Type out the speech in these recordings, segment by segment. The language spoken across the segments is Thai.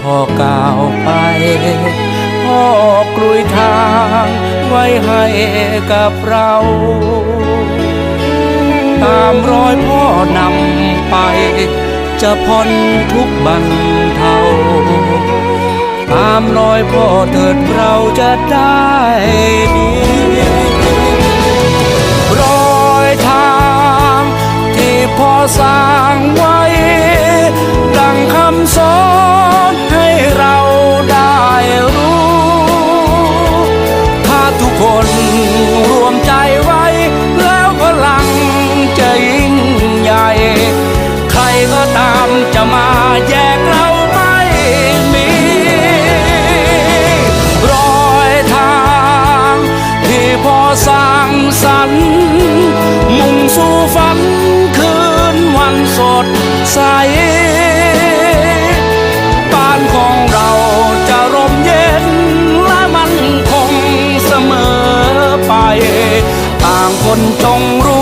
พ่อก้าวไป พ่อกลุยทางไว้ให้กับเรา ตามรอยพ่อนำไป จะพ้นทุกบันเทาตามรอยพ่อเถิดเราจะได้ดีรอยทางที่พ่อสร้างไว้ จะมาแยกเราไม่มี รอยทางที่พอสร้างสรรค์มุ่งสู่ฝันคืนวันสดใสบ้านของเราจะร่มเย็นและมันคงเสมอไป ต่างคนจงรู้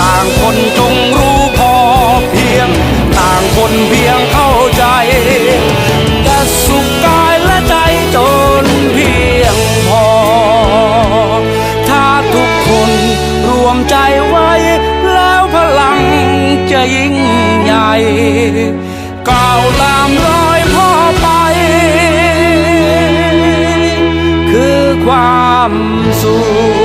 ต่างคนจงรู้พอเพียง ต่างคนเพียงเข้าใจจะสุขกายและใจจนเพียงพอ ถ้าทุกคนรวมใจไว้ แล้วพลังจะยิ่งใหญ่ก้าวตามรอยพ่อไป คือความสุข